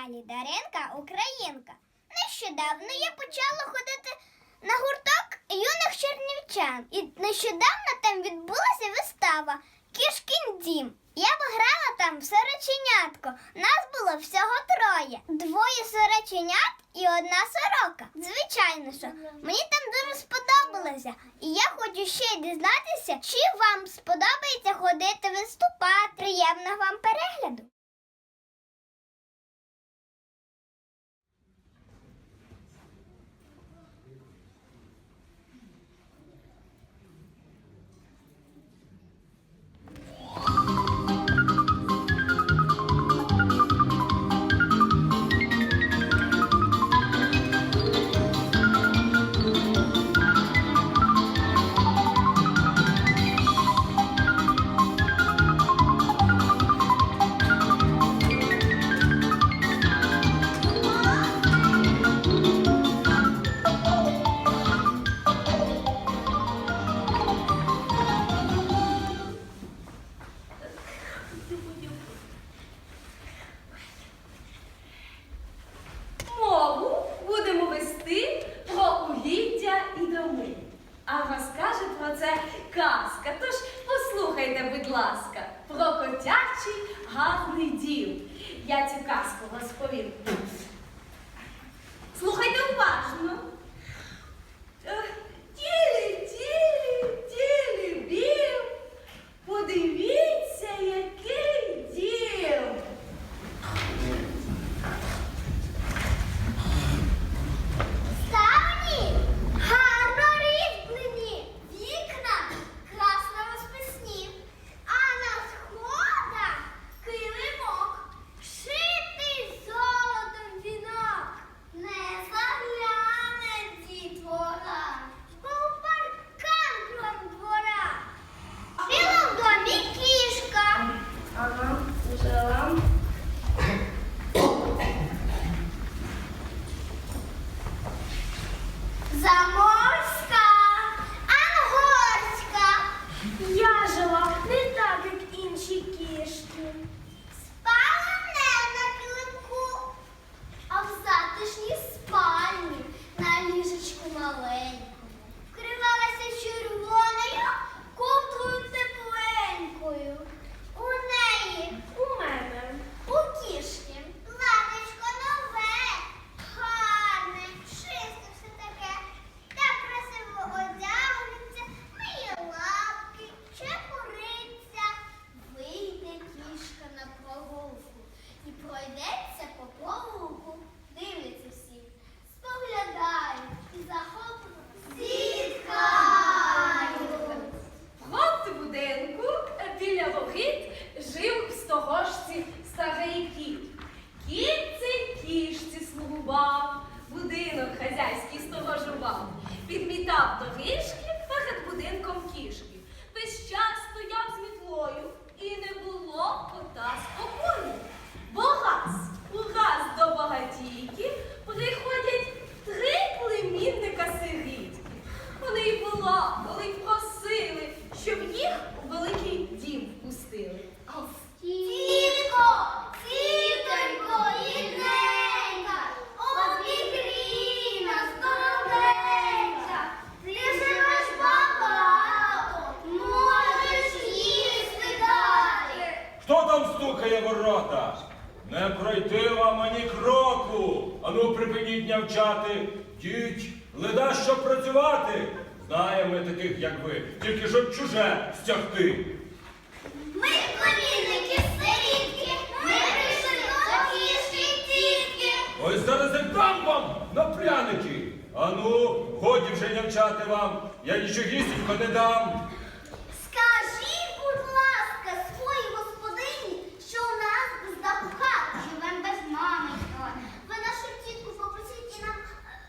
каналі Даринка Українка. Нещодавно я почала ходити на гурток юних чернівчан. І нещодавно там відбулася вистава Кішкін дім. Я виграла там сороченятко. Нас було всього троє: двоє сороченят і одна сорока. Звичайно, що мені там дуже сподобалося. І я хочу ще дізнатися, чи вам сподобається ходити виступати. Приємного вам перегляду. Ласка, про котячий гарний дім. Я цю казку розповім. Слухайте уважно. Ану, годі вже нявчати вам. Я нічогісінько не дам. Скажіть, будь ласка, своїй господині, що у нас без даху хат, живем без мами. Ви нашу тітку попросіть і нам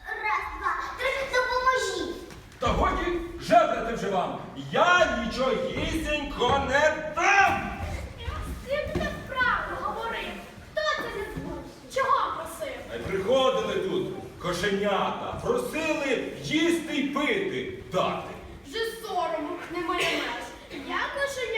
е, раз, два, трохи допоможіть. Та годі жебрати вже вам. Я нічогісінько не дам. Ти так правду говорив. Хто це не збудь? Чого просив? Приходили тут кошенята, просили їсти й пити дати. Вже сорому немає меж. Я кошенятком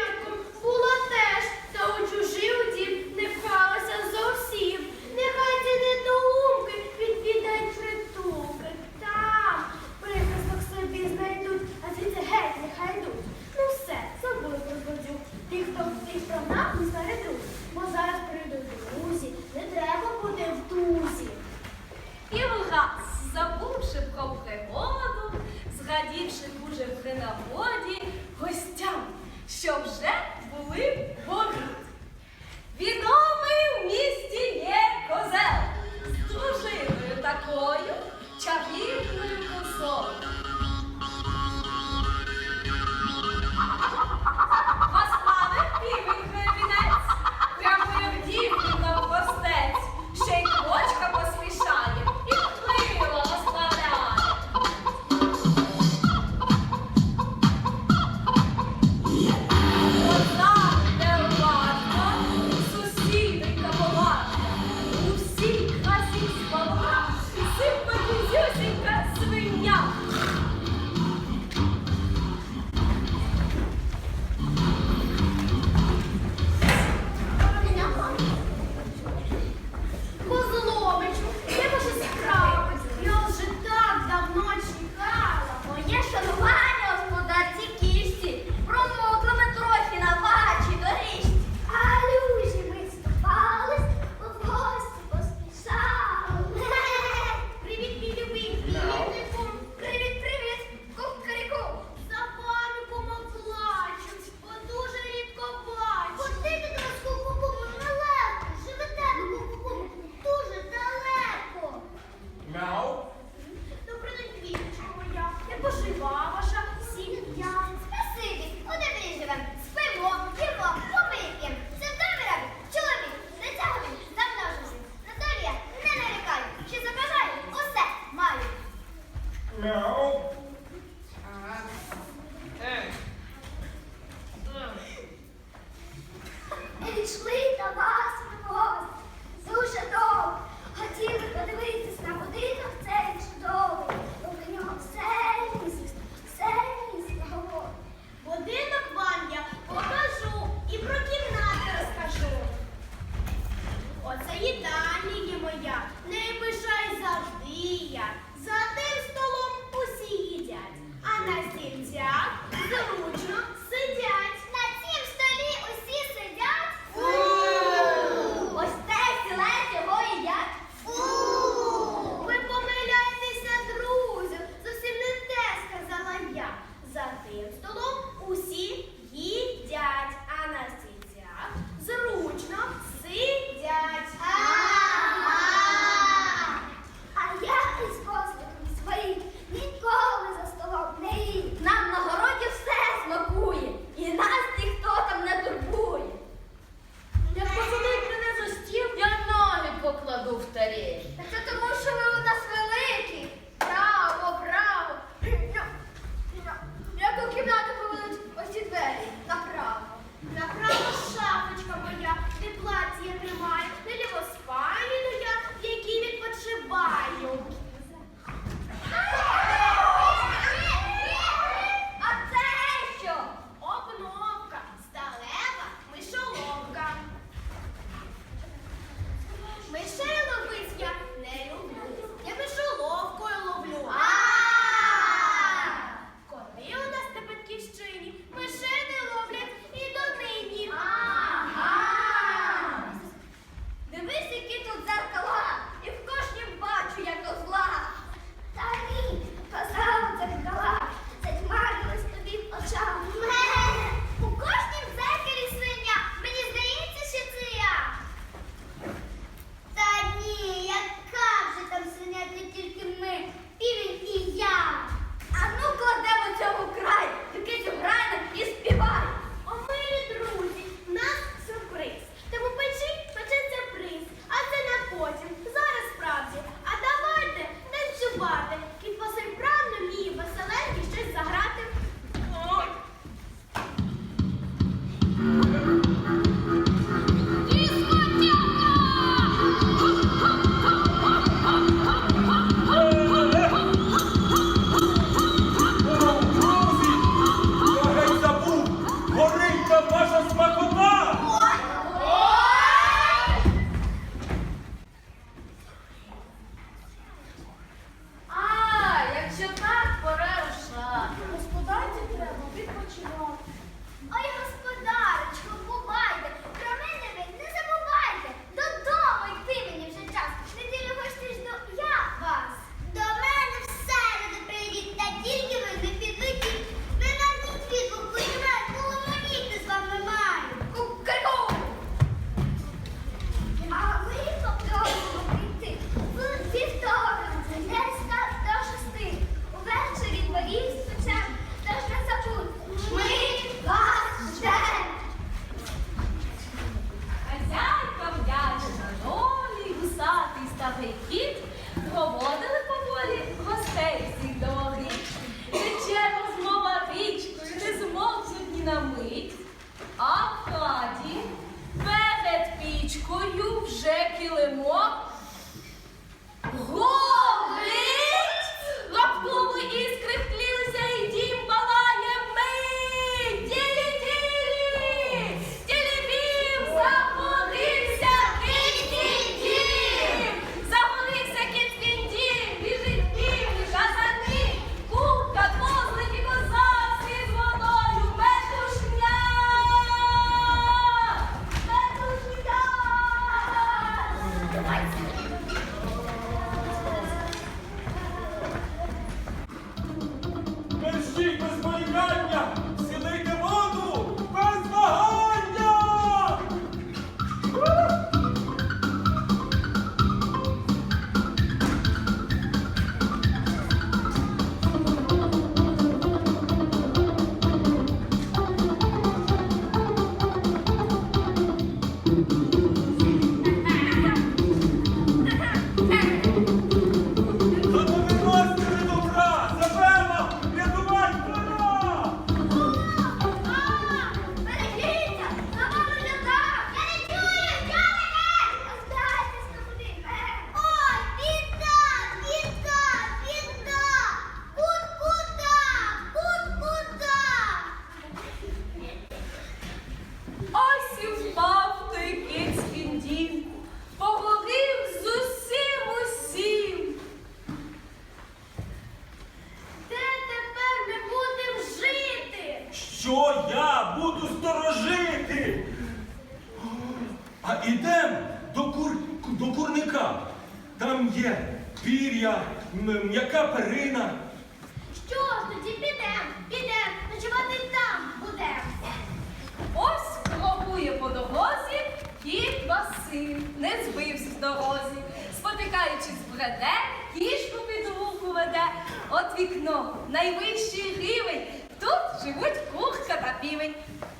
веде, кішку під руку веде, от вікно, найвищий гривень. Тут живуть курка та півень.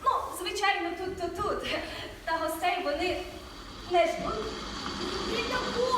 Ну, звичайно, тут то тут. Та гостей вони не ждуть. Не такому.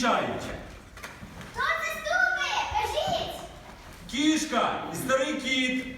зустрічають. Хто це ступи? Кажіть! Кішка і старий кіт.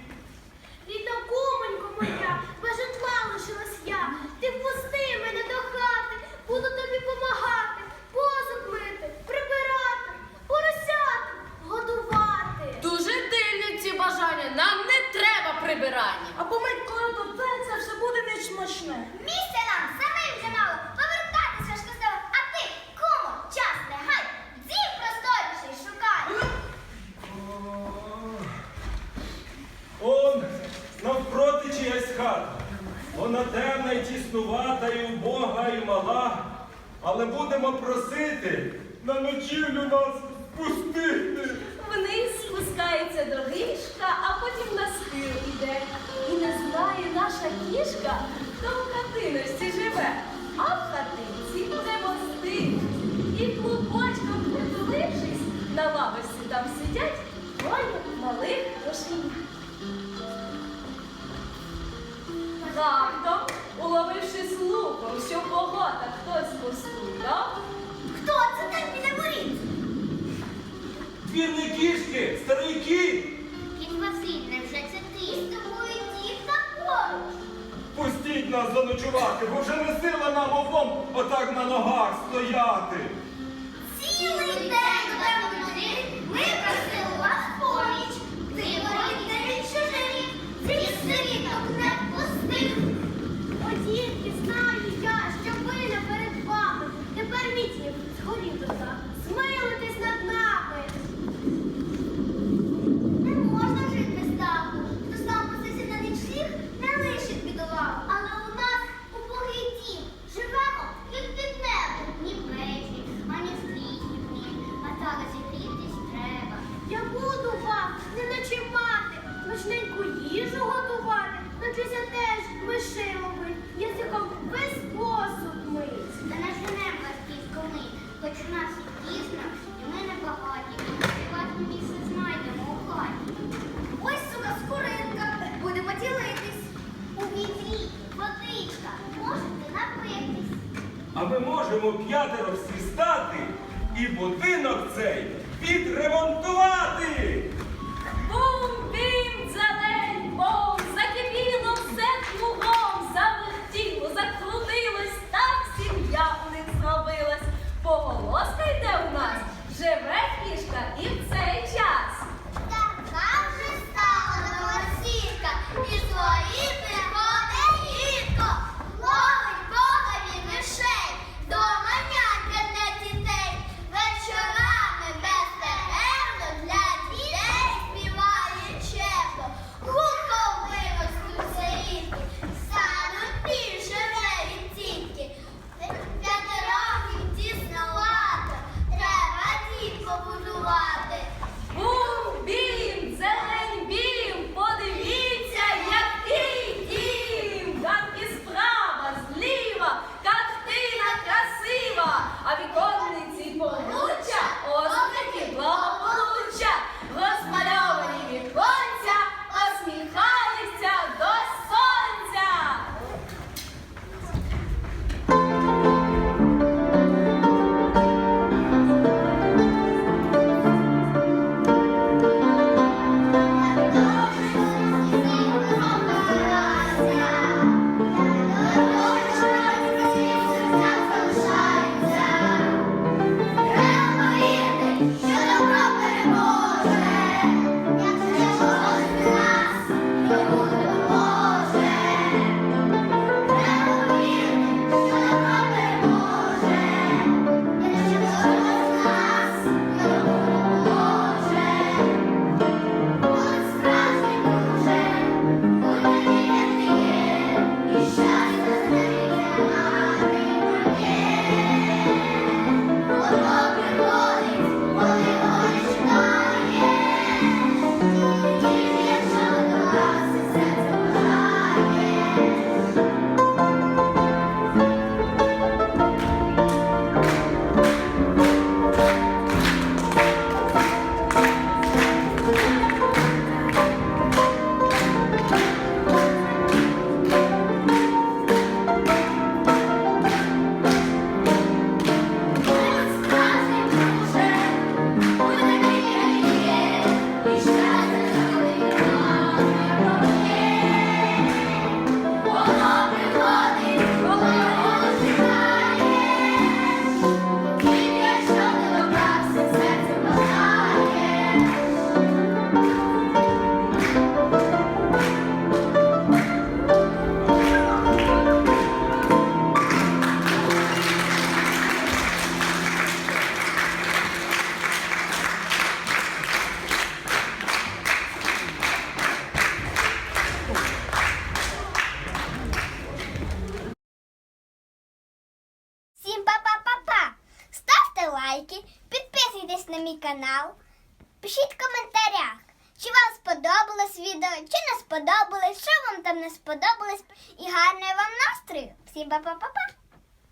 ліжка, то в хатиності живе, а в хатинці мостить. І клубочком притулившись, на лавиці там сидять двоє малих кошенят. Раптом, уловивши слухом, що в погодах хтось постуляв. Хто це там біля воріт? Двірні кішки, старий кіт! Кіт Василь, невже це ти з тобою дівка поруч? Пустіть нас заночувати, бо вже не сила нам обом отак на ногах стояти. Цілий день без води ми просили вас поміч, ти воріте. ми можемо п'ятеро всі стати і будинок цей відремонтувати.